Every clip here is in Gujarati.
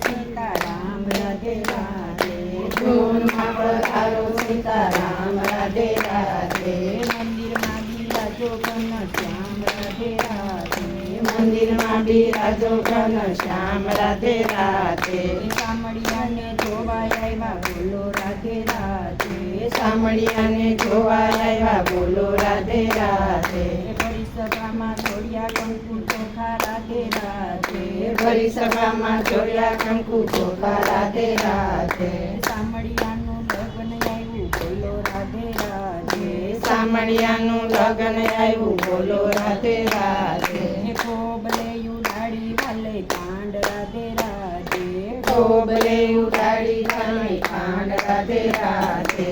સીતારામ રાધે રાધે ધૂનમાં પધારો સીતારામ રાધે રાધે મંદિરમાં બિરાજો ઘનશ્યામ રાધે રાધે મંદિરમાં બિરાજો ઘન શ્યામ રાધે રાધે સામળિયાને જોવા આવ્યા બોલો રાધે રાધે સામળિયાને જોવા આવ્યા બોલો રાધે રાધે પરિસભામાં જોડિયા ચોખા રાધે રાધે. ભરી સભામાં જોડ્યા કંકુ ચોખા રાધે રાધે. સામળિયાનું લગ્ન આવ્યું બોલો રાધે રાધે. સામળિયાનું લગ્ન આવ્યું બોલો રાધે ઉડાડી વાલે કાંડ રાધે રાધે. કોબલે ઉડાડી તમે કાંડ રાધે રાધે.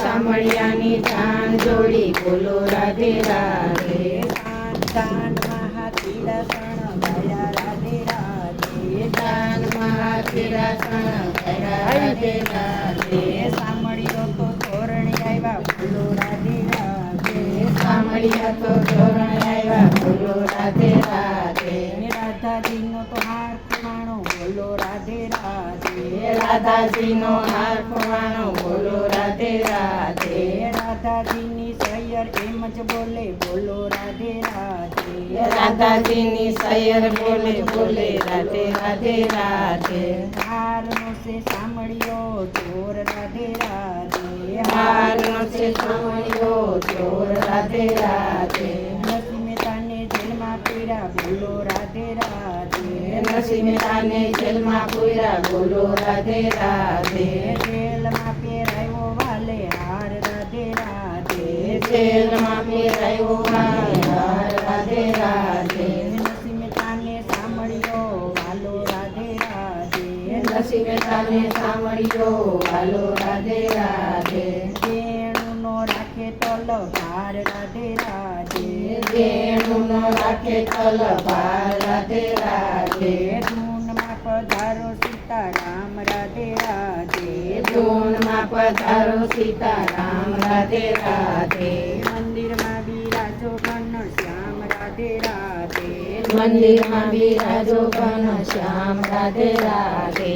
રાધે સામળિયાની જાન જોડી બોલો રાધે રાધે. દાન દાનમાં હાથી રસણ ગયા રાધે રાધે. દાન મહાતિરાસણ ગયા રાધે રાધે. સામળિયો તો તોરણ આવ્યા બોલો રાધે રાધે. સામળિયા તો ધોરણ આવ્યા બોલો રાધે રાધે. રાધાજીનો તો હાર માણો બોલો રાધે રાધે. રાધાજીનો હાર માણો બોલો રાધે રાધાજીની સૈયર એમ જ બોલે બોલો રાધે રાધે. રાધાજીની સૈયર બોલે બોલે રાધે રાધે રાધે. હારનો છે સાંભળ્યો ચોર રાધે રાધે. હારનો છે સાંભળ્યો ચોર રાધે રાધે. નરસિંહ મહેતાને જેલમાં પીડા બોલો રાધે રાધે. નરસિંહ મહેતાને જેલમાં પૂર્યા બોલો રાધે રાધે. જેલમાં પહેરાયો વાલે હાર રાધે રાધે. પહેરાયો મારે હાર રાધે રાધે. નરસિંહ મહેતાને સાંભળ્યો વાલો રાધે રાધે. નરસિંહ મહેતાને સાંભળ્યો વાલો રાધે રાધે. વેણુનો રાખે તલવાર રાધે રાધે. વેણુનો રાખે તલવાર રાધે રાધે. ધૂનમાં પધારો સીતારામ રાધે રાધે મંદિરમાં બિરાજો કનો શ્યામ રાધે રાધે। મંદિરમાં બિરાજો કનો શ્યામ રાધે રાધે।